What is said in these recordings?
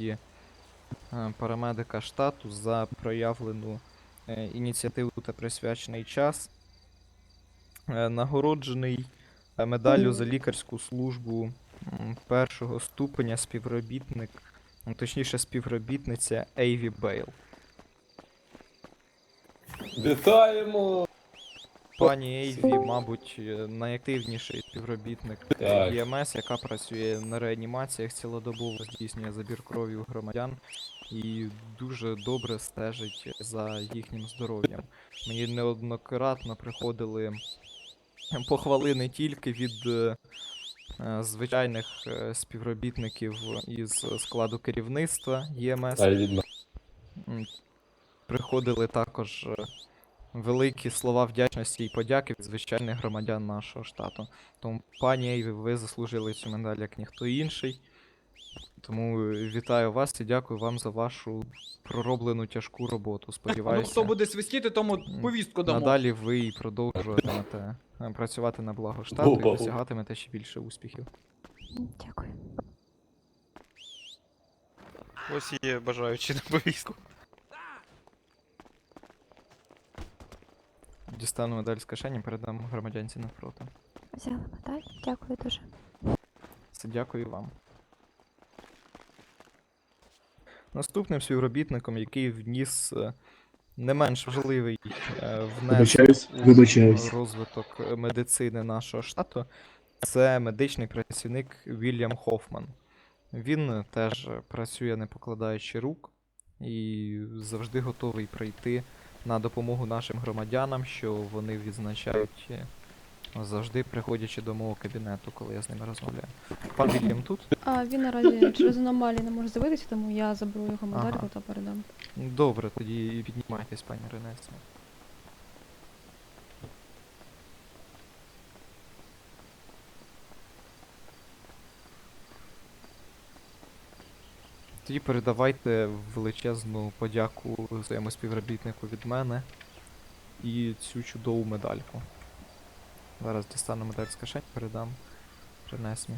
е, парамедика штату за проявлену е, ініціативу та присвячений час. Е, Нагороджений медаллю за лікарську службу першого ступеня співробітник, ну, точніше співробітниця Ейві Бейл. Вітаємо! Пані Ейві, мабуть, е, найактивніший співробітник Так. ЄМС, яка працює на реанімаціях, цілодобово здійснює забір крові у громадян і дуже добре стежить за їхнім здоров'ям. Мені неоднократно приходили похвали не тільки від е, е, звичайних е, співробітників із складу керівництва ЄМС. М, Приходили також великі слова вдячності і подяки від звичайних громадян нашого штату. Тому, пані Ейві, ви заслужили цю медаль як ніхто інший. Тому е, вітаю вас і дякую вам за вашу пророблену тяжку роботу. Ну, Сподіваюся, хто буде свистіти, тому повістку дамо. надалі ви і продовжуватимете е, працювати на благо штату і досягатимете ще більше успіхів. Дякую. Ось є бажаючі на повістку. Дістану медаль з кишені, передам громадянці навпроти. Взяла медаль. Дякую дуже. Це дякую вам. Наступним співробітником, який вніс е, не менш важливий е, внесок у розвиток медицини нашого штату, це медичний працівник Вільям Хофман. Він теж працює не покладаючи рук і завжди готовий прийти на допомогу нашим громадянам, що вони відзначають е, завжди приходячи до мого кабінету, коли я з ними розмовляю. Пан Вільям тут? А він наразі через аномалії не може з'явитися, тому я заберу його медальку Ага. та передам. Добре, тоді піднімайтесь, пані Ренесо. Тоді передавайте величезну подяку своєму співробітнику від мене і цю чудову медальку. Зараз дістану медаль з кишень, передам. Принесмі.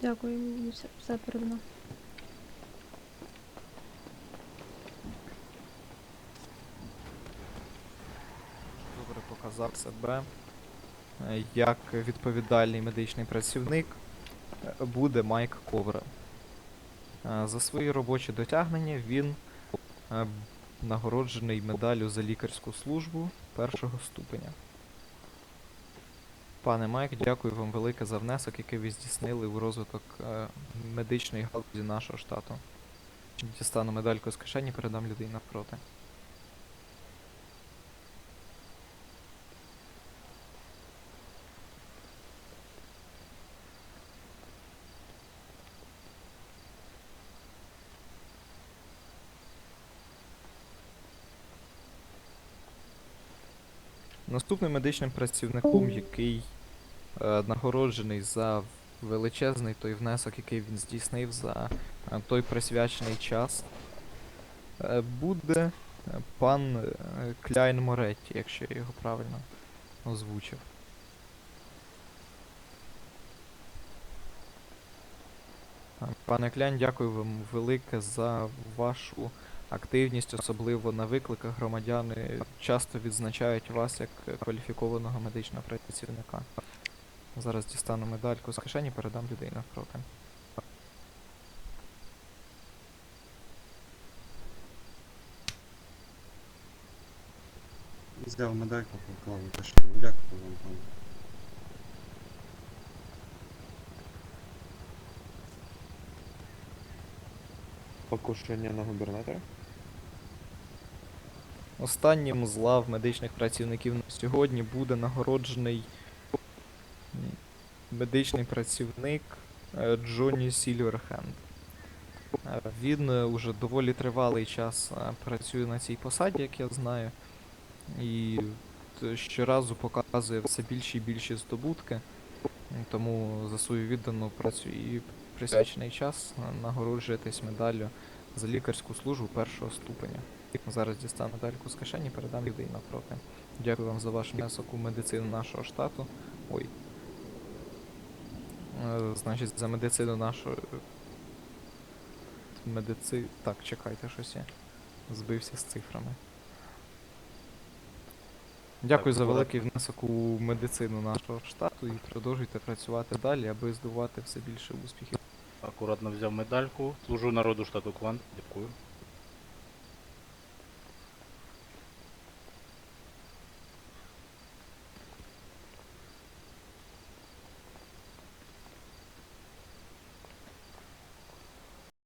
Дякую, все, передано. добре показав себе е, як відповідальний медичний працівник е, буде Майк Ковра. Е, За свої робочі дотягнення він нагороджений медаллю за лікарську службу першого ступеня. Пане Майк, дякую вам велике за внесок, який ви здійснили у розвиток медичної галузі нашого штату. Дістану медальку з кишені, передам людині навпроти. Наступним медичним працівником, який е, нагороджений за величезний той внесок, який він здійснив за е, той присвячений час, е, буде е, пан е, Кляйн Моретті, якщо я його правильно озвучив. Пане Кляйн, дякую вам велике за вашу активність, особливо на викликах громадяни часто відзначають вас як кваліфікованого медичного працівника. Зараз дістану медальку з кишені, передам людей навпроти. Взяв медальку, поклав у кишеню. Дякую вам, Покушення на губернатора? Останнім з лав медичних працівників на сьогодні буде нагороджений медичний працівник е, Джонні Сільверхенд. Е, Він е, уже доволі тривалий час працює на цій посаді, як я знаю, і щоразу показує все більші і більші здобутки. Тому за свою віддану працю і присвячений час нагороджуєтесь медаллю за лікарську службу першого ступеня. Зараз дістану медальку з кишені, передам людей навпроти. Дякую вам за ваш внесок у медицину нашого штату. Ой. Е, Значить, за медицину нашої. Медици. Так, чекайте, щось я збився з цифрами. Дякую за акуратно. великий внесок у медицину нашого штату і продовжуйте працювати далі, аби здобувати все більше успіхів. Акуратно взяв медальку. Служу народу штату Квант. Дякую.